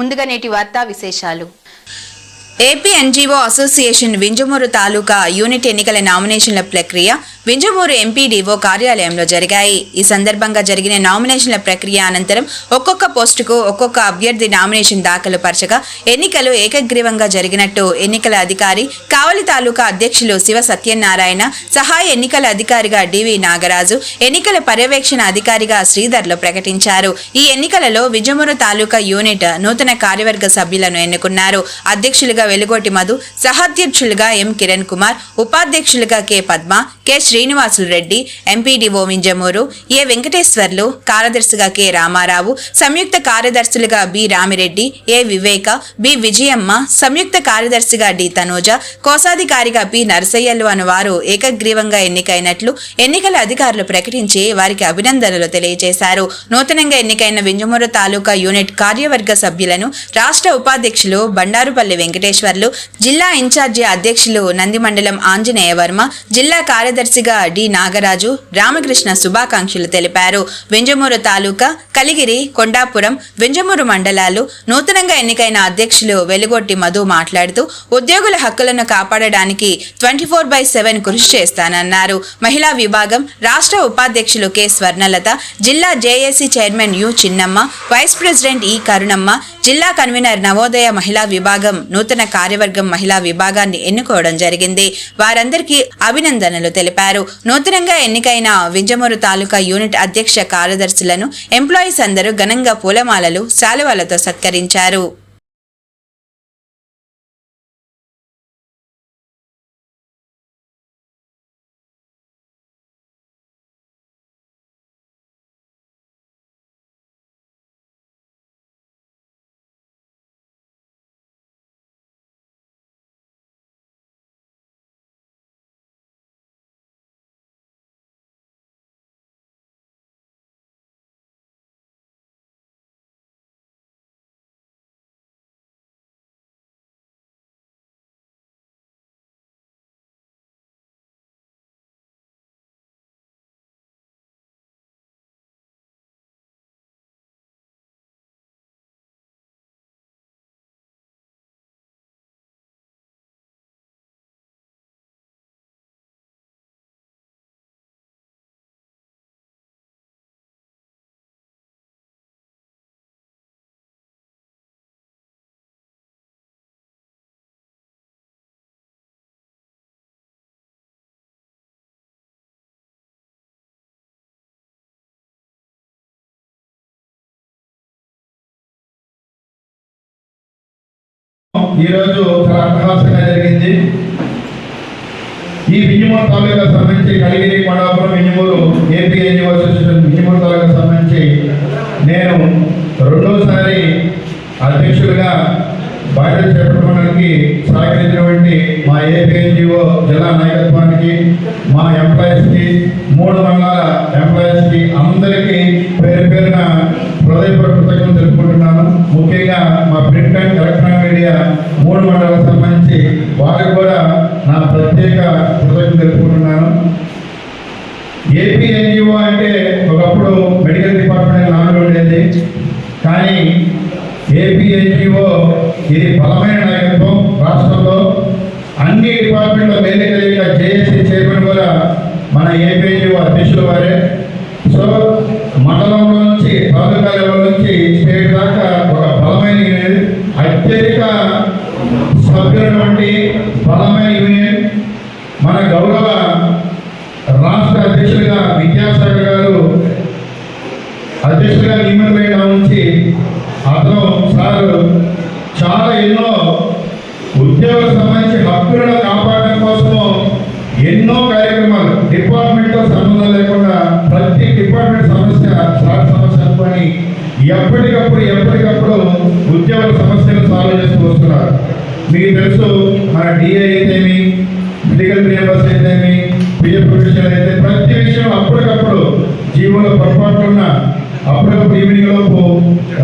ముందుగా నేటి వార్తా విశేషాలు. AP NGO association Vinjamuru taluka unit ఎన్నికల నామినేషన్ల ప్రక్రియ వింజమూరు ఎంపీడీఓ కార్యాలయంలో జరిగాయి. ఈ సందర్భంగా జరిగిన నామినేషన్ల ప్రక్రియ అనంతరం ఒక్కొక్క పోస్టుకు ఒక్కొక్క అభ్యర్థి నామినేషన్ దాఖలు పరచగా ఎన్నికలు ఏకగ్రీవంగా జరిగినట్టు ఎన్నికల అధికారి కావలి తాలూకా అధ్యక్షులు శివ సత్యనారాయణ సహాయ ఎన్నికల అధికారిగా డివి నాగరాజు ఎన్నికల పర్యవేక్షణ అధికారిగా శ్రీధర్లు ప్రకటించారు. ఈ ఎన్నికలలో విజమూరు తాలూకా యూనిట్ నూతన కార్యవర్గ సభ్యులను ఎన్నుకున్నారు. అధ్యక్షులుగా వెలుగోటి మధు సహాధ్యక్షులుగా ఎం కిరణ్ కుమార్ ఉపాధ్యక్షులుగా K Padma K Srinivasulu Reddy MPDO Vinjamuru A Venkateswarlu కార్యదర్శిగా కె రామారావు సంయుక్త కార్యదర్శులుగా B Ramireddy A Viveka B Vijayamma సంయుక్త కార్యదర్శిగా డి తనూజ కోశాధికారిగా పి నరసయ్యలు అను వారు ఏకగ్రీవంగా ఎన్నికైనట్లు ఎన్నికల అధికారులు ప్రకటించి వారికి అభినందనలు తెలియజేశారు. నూతనంగా ఎన్నికైన వింజమూరు తాలూకా యూనిట్ కార్యవర్గ సభ్యులను రాష్ట్ర ఉపాధ్యక్షులు బండారుపల్లి వెంకటేశ్వర్లు జిల్లా ఇన్ఛార్జి అధ్యక్షులు నందిమండలం ఆంజనేయ వర్మ జిల్లా కార్యదర్శిగా డి. నాగరాజు రామకృష్ణ శుభాకాంక్షలు తెలిపారు. వెంజమూరు తాలూకా కలిగిరి కొండాపురం వెంజమూరు మండలాలు నూతనంగా ఎన్నికైన అధ్యక్షులు వెలుగొట్టి మధు మాట్లాడుతూ ఉద్యోగుల హక్కులను కాపాడడానికి ట్వంటీ ఫోర్ బై సెవెన్ కృషి చేస్తానన్నారు. మహిళా విభాగం రాష్ట్ర ఉపాధ్యక్షులు కె. స్వర్ణలత జిల్లా JAC chairman U. Chinnamma vice president E. Karunamma జిల్లా కన్వీనర్ నవోదయ మహిళా విభాగం నూతన కార్యవర్గం మహిళా విభాగాన్ని ఎన్నుకోవడం జరిగింది. వారందరికీ అభినందనలు తెలిపారు. నూతనంగా ఎన్నికైన వింజమూరు తాలూకా యూనిట్ అధ్యక్ష కార్యదర్శులను ఎంప్లాయీస్ అందరూ ఘనంగా పూలమాలలు శాలువాలతో సత్కరించారు. ఈరోజు చాలా అట్టహాసంగా జరిగింది. ఈ వింజమూరు తాలూకా సంబంధించి Kaligiri Kondapuram Vinjamuru AP NGO association Vinjamuru taluka సంబంధించి నేను రెండోసారి అధ్యక్షుడిగా బాధ్యత చేపట్టడానికి సహకరించినటువంటి మా ఏపీ ఎన్జిఓ జిల్లా నాయకత్వానికి మా ఎంప్లాయీస్కి మూడు మండలాల ఎంప్లాయీ ప్రత్యేక కృతజ్ఞతలు తెలుపుకుంటున్నాను ఏపీ ఎన్జిఓ అంటే ఒకప్పుడు మెడికల్ డిపార్ట్మెంట్ నాలుగు ఉండేది. కానీ ఏపీ ఎన్జిఓ ఇది బలమైన నాయకత్వం రాష్ట్రంలో. అన్ని డిపార్ట్మెంట్లో మేలు కలిగిన జేఏసీ చైర్మన్ కూడా మన ఏపీ ఎన్జిఓ అధ్యక్షుల వారే. సో మండలంలో నుంచి తాలూకా లెవెల్ నుంచి స్టేట్ దాకా ఒక బలమైన యూనియన్. అత్యధిక సభ్యులటువంటి బలమైన యూనియన్. మన గౌరవ రాష్ట్ర అధ్యక్షులుగా విద్యాసాగర్ గారు అధ్యక్షులుగా నియమితులైన నుంచి అతను సార్ చాలా ఎన్నో ఉద్యోగులకు సంబంధించి హక్కులను కాపాడడం కోసము ఎన్నో కార్యక్రమాలు డిపార్ట్మెంట్తో సంబంధం లేకుండా ప్రతి డిపార్ట్మెంట్ సమస్య సార్ సమస్య అనుకొని ఎప్పటికప్పుడు ఎప్పటికప్పుడు ఉద్యోగుల సమస్యలు సాల్వ్ చేస్తూ వస్తున్నారు. మీకు తెలుసు మన డిఐ అయితేమి మెడికల్ రియంబర్స్ అయితేమి పిఎఫ్ ప్రొఫెషనల్ అయితే ప్రతి విషయం అప్పటికప్పుడు జీవోలో పొరపాటు ఉన్న అప్పుడప్పుడు ఈవినింగ్ లోపు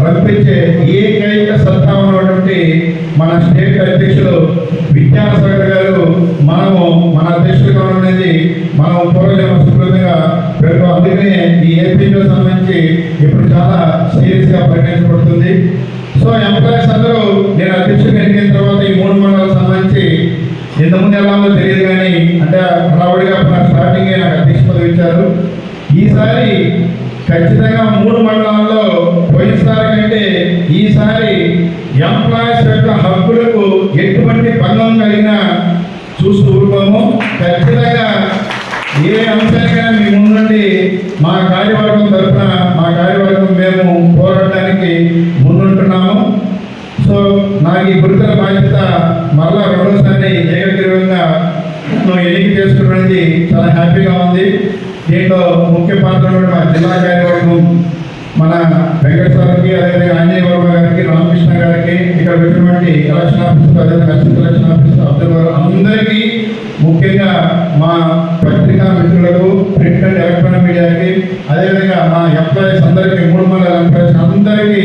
రప్పించే ఏకైక సత్తా ఉన్నటువంటి మన స్టేట్ అధ్యక్షులు విద్యాసాగర్ గారు మనము మన అధ్యక్షులుగా అనేది మనం పూర్వజన్మ సుకృతంగా పెరుగు అందుకనే ఈ ఏపీలో సంబంధించి ఇప్పుడు చాలా సీరియస్గా పరిగణించబడుతుంది. సో ఎంప్లాయీస్ అందరూ ఇంతకుముందు ఎలా ఉందో తెలియదు కానీ అంటే హడావుడిగా స్టార్టింగ్ నాకు అధ్యక్ష పదవి ఇచ్చారు. ఈసారి ఖచ్చితంగా మూడు మండలాల్లో పోయినసారి కంటే ఈసారి ఎంప్లాయీస్ యొక్క హక్కులకు ఎటువంటి భంగం కలిగినా చూస్తూ ఊరుకోము. ఖచ్చితంగా ఏ అంశానికైనా మీ ముందుండి మా కార్యవర్గం తరఫున మా కార్యవర్గం మేము పోరాడడానికి ముందు నాకు ఈ గురుతర బాధ్యత మరలా రెండోసారి ఏకగ్రీవంగా నువ్వు ఎన్నిక చేసుకున్నది చాలా హ్యాపీగా ఉంది. దీంట్లో ముఖ్య పాత్ర మా జిల్లా కార్యవర్గం మన వెంకటేశ్వరకి అదేవిధంగా ఆంజనేయ వర్మ గారికి రామకృష్ణ గారికి ఇక్కడ పెట్టినటువంటి ఎలక్షన్ ఆఫీసర్ అదేవిధంగా అసిస్టెంట్ ఎలక్షన్ ఆఫీసర్ అబ్జర్వర్ అందరికీ ముఖ్యంగా మా పత్రికా మిత్రులకు ప్రింట్ అండ్ ఎలక్ట్రానిక్ మీడియాకి అదేవిధంగా మా ఎంప్లాయీస్ అందరికీ మూడు మండల ఎంప్లాయీస్ అందరికీ